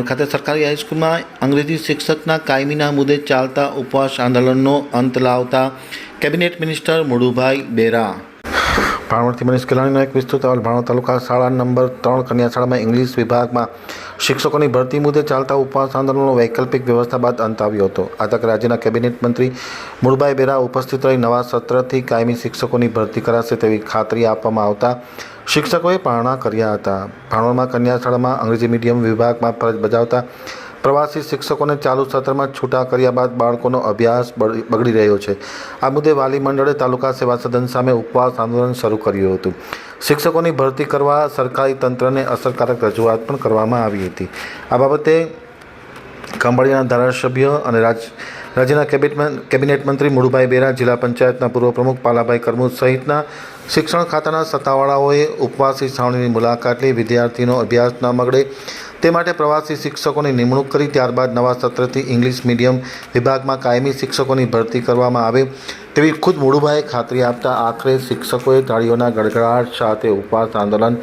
ભાણવડ ખાતે સરકારી હાઈસ્કૂલમાં અંગ્રેજી શિક્ષકના કાયમીના મુદ્દે ચાલતા ઉપવાસ આંદોલનનો અંત લાવતા કેબિનેટ મિનિસ્ટર મુડુભાઈ બેરા. ભાણવડથી મનીષ કેલાણીનો એક વિસ્તૃત અહેવાલ. ભાણવડ તાલુકા શાળા નંબર ત્રણ કન્યા શાળામાં ઇંગ્લિશ વિભાગમાં શિક્ષકોની ભરતી મુદ્દે ચાલતા ઉપવાસ આંદોલનનો વૈકલ્પિક વ્યવસ્થા બાદ અંત આવ્યો હતો. આ તક રાજ્યના કેબિનેટ મંત્રી મુળભાઈ બેરા ઉપસ્થિત રહી નવા સત્રથી કાયમી શિક્ષકોની ભરતી કરાશે તેવી ખાતરી આપવામાં આવતા શિક્ષકોએ પારણા કર્યા હતા. ભાણવડમાં કન્યા શાળામાં અંગ્રેજી મીડિયમ વિભાગમાં ફરજ બજાવતા પ્રવાસી શિક્ષકોને ચાલુ સત્રમાં છૂટા કર્યા બાદ બાળકોનો અભ્યાસ બગડી રહ્યો છે. આ મુદ્દે વાલી મંડળે તાલુકા સેવા સદન સામે ઉપવાસ આંદોલન શરૂ કર્યું હતું. શિક્ષકોની ભરતી કરવા સરકારી તંત્રને અસરકારક રજૂઆત પણ કરવામાં આવી હતી. આ બાબતે ખંભાળિયાના ધારાસભ્ય અને રાજ રાજ્યના કેબિનેટ કેબિનેટ મંત્રી મુળુભાઈ બેરા, જિલ્લા પંચાયતના પૂર્વ પ્રમુખ પાલાભાઈ કરમુદ સહિતના શિક્ષણ ખાતાના સત્તાવાળાઓએ ઉપવાસી છાવણીની મુલાકાત લઈ વિદ્યાર્થીનો અભ્યાસ ન બગડે. તે માટે પ્રવાસી શિક્ષકોની નિમણૂક કરી ત્યારબાદ નવા સત્રથી ઇંગ્લિશ મીડિયમ વિભાગમાં કાયમી શિક્ષકોની ભરતી કરવામાં આવે તેવી ખુદ મુળુભાઈએ ખાતરી આપતા આખરે શિક્ષકોએ તાળીઓના ગડગડાટ સાથે ઉપવાસ આંદોલન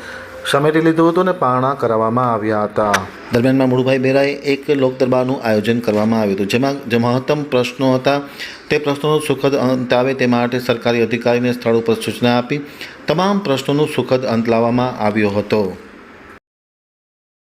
સમેટી લીધું હતું અને પારણા કરાવવામાં આવ્યા હતા. દરમિયાનમાં મુળુભાઈ બેરાએ એક લોકદરબારનું આયોજન કરવામાં આવ્યું હતું. જેમાં જે મહત્તમ પ્રશ્નો હતા, તે પ્રશ્નોનો સુખદ અંત આવે તે માટે સરકારી અધિકારીને સ્થળ ઉપર સૂચના આપી, તમામ પ્રશ્નોનું સુખદ અંત લાવવામાં આવ્યો હતો.